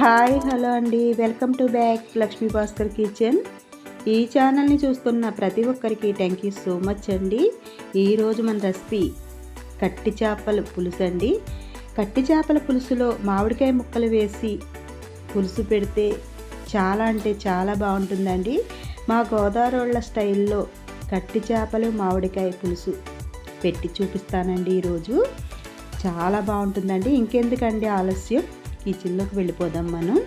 Hi hello అండి. Welcome to back Lakshmi Bhaskar kitchen. ఈ ఛానల్ని చూస్తున్న ప్రతి ఒక్కరికి థ్యాంక్ యూ సో మచ్ అండి. ఈరోజు మన రెసిపీ కట్టి చేపల పులుసు అండి. కట్టి చేపల పులుసులో మామిడికాయ ముక్కలు వేసి పులుసు పెడితే చాలా అంటే చాలా బాగుంటుందండి. మా గోదావరి స్టైల్లో కట్టి చేపలు మామిడికాయ పులుసు పెట్టి చూపిస్తానండి ఈరోజు చాలా బాగుంటుందండి. ఇంకెందుకండి ఆలస్యం? కిచెన్లోకి వెళ్ళిపోదాం మనం.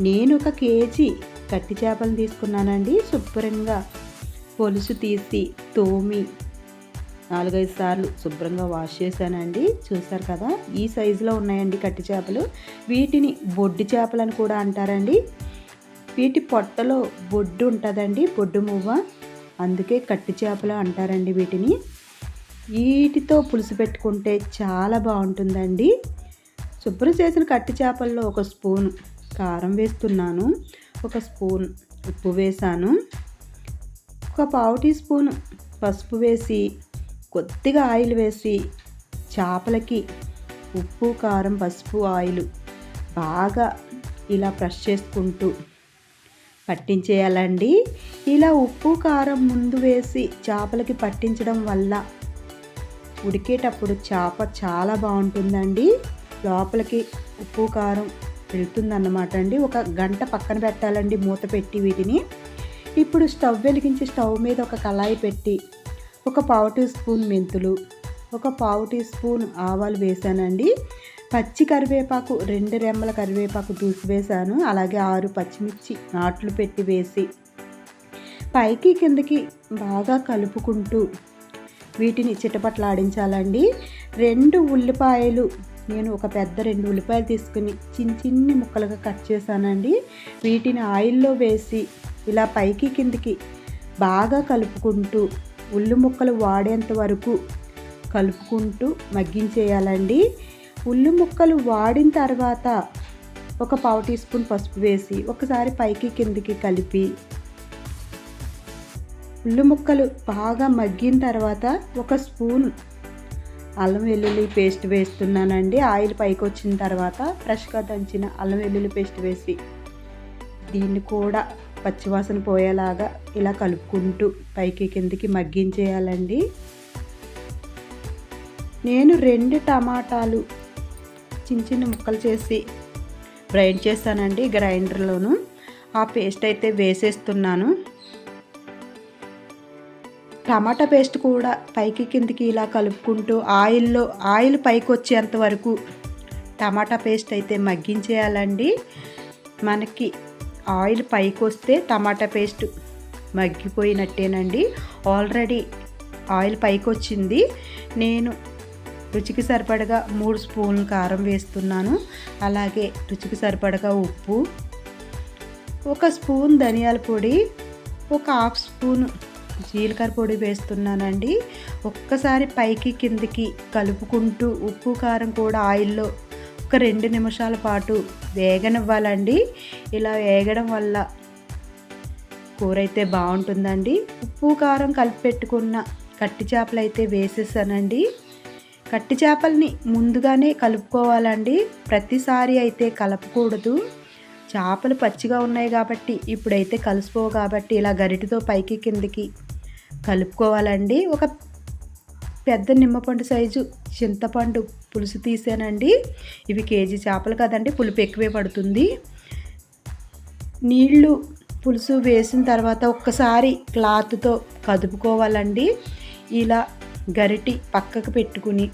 నేను ఒక కేజీ కట్టి చేపలు తీసుకున్నానండి శుభ్రంగా పొలుసు తీసి తోమి నాలుగైదు సార్లు శుభ్రంగా వాష్ చేశానండి. చూసారు కదా ఈ సైజులో ఉన్నాయండి కట్టి చేపలు. వీటిని బొడ్డు చేపలని కూడా అంటారండి. వీటి పొట్టలో బొడ్డు ఉంటుందండి బొడ్డు మువ్వ. అందుకే కట్టి చేపలు అంటారండి వీటిని. వీటితో పులుసు పెట్టుకుంటే చాలా బాగుంటుందండి. శుభ్రం చేసిన కట్టి చేపల్లో ఒక స్పూన్ కారం వేస్తున్నాను ఒక స్పూన్ ఉప్పు వేసాను ఒక పావు టీ స్పూన్ పసుపు వేసి కొద్దిగా ఆయిల్ వేసి చేపలకి ఉప్పు కారం పసుపు ఆయిల్ బాగా ఇలా ప్రెష్ చేసుకుంటూ పట్టించేయాలండి. ఇలా ఉప్పు కారం ముందు వేసి చేపలకి పట్టించడం వల్ల ఉడికేటప్పుడు చేప చాలా బాగుంటుందండి. లోపలికి ఉప్పు కారం వెళ్తుందన్నమాట అండి. ఒక గంట పక్కన పెట్టాలండి మూత పెట్టి వీటిని. ఇప్పుడు స్టవ్ వెలిగించి స్టవ్ మీద ఒక కళాయి పెట్టి ఒక పావు టీ స్పూన్ మెంతులు ఒక పావు టీ స్పూన్ ఆవాలు వేసానండి. పచ్చి కరివేపాకు రెండు రెమ్మల కరివేపాకు వేసాను. అలాగే ఆరు పచ్చిమిర్చి నాట్లు పెట్టి వేసి పైకి కిందకి బాగా కలుపుకుంటూ వీటిని చిటపట్లాడించాలండి. రెండు ఉల్లిపాయలు నేను ఒక పెద్ద రెండు ఉల్లిపాయలు తీసుకుని చిన్న చిన్ని ముక్కలుగా కట్ చేశానండి. వీటిని ఆయిల్లో వేసి ఇలా పైకి కిందికి బాగా కలుపుకుంటూ ఉల్లి ముక్కలు వాడేంత వరకు కలుపుకుంటూ మగ్గించేయాలండి. ఉల్లి ముక్కలు వాడిన తర్వాత ఒక పావు టీ స్పూన్ పసుపు వేసి ఒకసారి పైకి కిందికి కలిపి ఉల్లి ముక్కలు బాగా మగ్గిన తర్వాత ఒక స్పూన్ అల్లం వెల్లుల్లి పేస్ట్ వేస్తున్నానండి. ఆయిల్ పైకి వచ్చిన తర్వాత ఫ్రెష్గా దంచిన అల్లం వెల్లుల్లి పేస్ట్ వేసి దీన్ని కూడా పచ్చివాసన పోయేలాగా ఇలా కలుపుకుంటూ పైకి కిందికి మగ్గించేయాలండి. నేను రెండు టమాటాలు చిన్న చిన్న ముక్కలు చేసి గ్రైండ్ చేస్తానండి గ్రైండర్లోను. ఆ పేస్ట్ అయితే వేసేస్తున్నాను. టమాటా పేస్ట్ కూడా పైకి కిందికి ఇలా కలుపుకుంటూ ఆయిల్లో ఆయిల్ పైకి వచ్చేంత వరకు టమాటా పేస్ట్ అయితే మగ్గించేయాలండి. మనకి ఆయిల్ పైకి వస్తే టమాటా పేస్ట్ మగ్గిపోయినట్టేనండి. ఆల్రెడీ ఆయిల్ పైకి వచ్చింది నేను రుచికి సరిపడగా మూడు స్పూన్లు కారం వేస్తున్నాను. అలాగే రుచికి సరిపడగా ఉప్పు ఒక స్పూన్ ధనియాల పొడి ఒక హాఫ్ స్పూన్ జీలకర్ర పొడి వేస్తున్నానండి. ఒక్కసారి పైకి కిందికి కలుపుకుంటూ ఉప్పు కారం కూడా ఆయిల్లో ఒక రెండు నిమిషాల పాటు వేగనివ్వాలండి. ఇలా వేగడం వల్ల కూర అయితే బాగుంటుందండి. ఉప్పు కారం కలిపి పెట్టుకున్న కట్టి చేపలు అయితే వేసేసానండి. కట్టి చేపల్ని ముందుగానే కలుపుకోవాలండి. ప్రతిసారి అయితే కలపకూడదు. చేపలు పచ్చిగా ఉన్నాయి కాబట్టి ఇప్పుడైతే కలిసిపోవు కాబట్టి ఇలా గరిటితో పైకి కిందికి కలుపుకోవాలండి. ఒక పెద్ద నిమ్మపండు సైజు చింతపండు పులుసు తీసానండి. ఇవి కేజీ చేపలు కదండి పులుపు ఎక్కువే పడుతుంది. నీళ్ళు పులుసు వేసిన తర్వాత ఒక్కసారి క్లాత్తో కదుపుకోవాలండి. ఇలా గరిటి పక్కకు పెట్టుకుని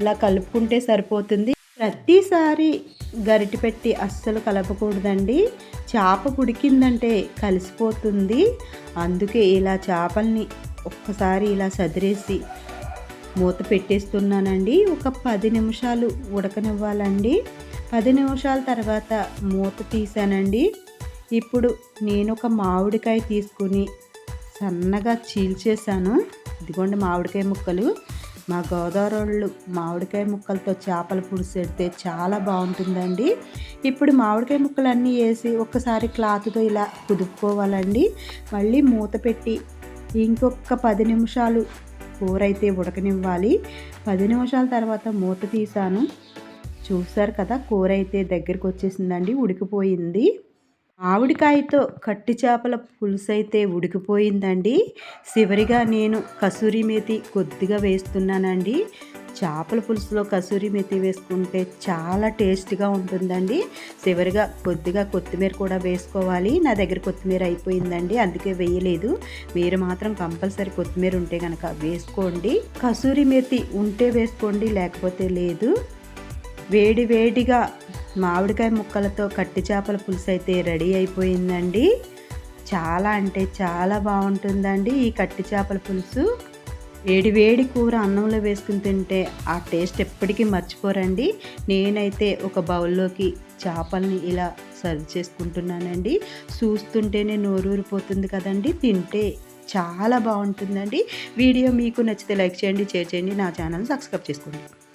ఇలా కలుపుకుంటే సరిపోతుంది. ప్రతిసారి గరిటి పెట్టి అస్సలు కలపకూడదండి. చేప ఉడికిందంటే కలిసిపోతుంది. అందుకే ఇలా చేపల్ని ఒక్కసారి ఇలా సదిరేసి మూత పెట్టేస్తున్నానండి. ఒక పది నిమిషాలు ఉడకనివ్వాలండి. పది నిమిషాల తర్వాత మూత తీసానండి ఇప్పుడు నేను ఒక మామిడికాయ తీసుకుని సన్నగా చీల్చేసాను ఇదిగోండి మామిడికాయ ముక్కలు. మా గోదావరి మామిడికాయ ముక్కలతో చేపల పులుసు పెడితే చాలా బాగుంటుందండి. ఇప్పుడు మామిడికాయ ముక్కలన్నీ వేసి ఒక్కసారి క్లాత్తో ఇలా కుదుపుకోవాలండి. మళ్ళీ మూత పెట్టి ఇంకొక పది నిమిషాలు కూర అయితే ఉడకనివ్వాలి. పది నిమిషాల తర్వాత మూత తీసాను చూసారు కదా కూర అయితే దగ్గరికి వచ్చేసిందండి ఉడికిపోయింది. మామిడికాయతో కట్టి చేపల పులుసు అయితే ఉడికిపోయిందండి. చివరిగా నేను కసూరి మేతి కొద్దిగా వేస్తున్నానండి. చేపల పులుసులో కసూరి మెతి వేసుకుంటే చాలా టేస్ట్గా ఉంటుందండి. చివరిగా కొద్దిగా కొత్తిమీర కూడా వేసుకోవాలి. నా దగ్గర కొత్తిమీర అయిపోయిందండి అందుకే వేయలేదు. మీరు మాత్రం కంపల్సరీ కొత్తిమీర ఉంటే కనుక వేసుకోండి. కసూరి మెతి ఉంటే వేసుకోండి లేకపోతే లేదు. వేడి వేడిగా మామిడికాయ ముక్కలతో కట్టి చేపల పులుసు అయితే రెడీ అయిపోయిందండి. చాలా అంటే చాలా బాగుంటుందండి ఈ కట్టి చేపల పులుసు. వేడి వేడి కూర అన్నంలో వేసుకుని తింటే ఆ టేస్ట్ ఎప్పటికీ మర్చిపోరండి. నేనైతే ఒక బౌల్లోకి చేపల్ని ఇలా సర్వ్ చేసుకుంటున్నానండి. చూస్తుంటేనే నోరూరిపోతుంది కదండి. తింటే చాలా బాగుంటుందండి. వీడియో మీకు నచ్చితే లైక్ చేయండి షేర్ చేయండి నా ఛానల్ సబ్స్క్రైబ్ చేసుకోండి.